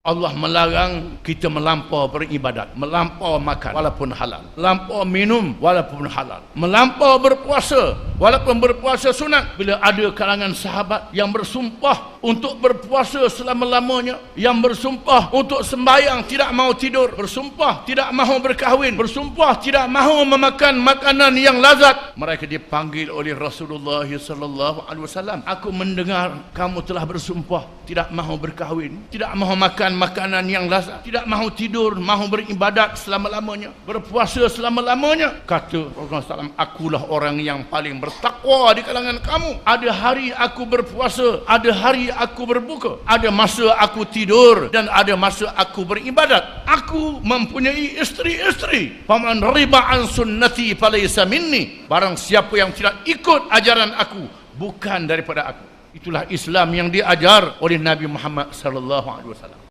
Allah melarang kita melampau beribadat, melampau makan walaupun halal, melampau minum walaupun halal, melampau berpuasa walaupun berpuasa sunat. Bila ada kalangan sahabat yang bersumpah untuk berpuasa selama-lamanya, yang bersumpah untuk sembahyang tidak mau tidur, bersumpah tidak mahu berkahwin, bersumpah tidak mahu memakan makanan yang lazat, mereka dipanggil oleh Rasulullah wasallam. Aku mendengar kamu telah bersumpah tidak mahu berkahwin, tidak mahu makan makan makanan yang lazat, tidak mahu tidur, mahu beribadat selama-lamanya, berpuasa selama-lamanya. Kata Rasulullah SAW, akulah orang yang paling bertakwa di kalangan kamu. Ada hari aku berpuasa, ada hari aku berbuka, ada masa aku tidur dan ada masa aku beribadat. Aku mempunyai isteri-isteri. Faman riba an sunnati falaysa minni. Barang siapa yang tidak ikut ajaran aku, bukan daripada aku. Itulah Islam yang diajar oleh Nabi Muhammad sallallahu alaihi wasallam.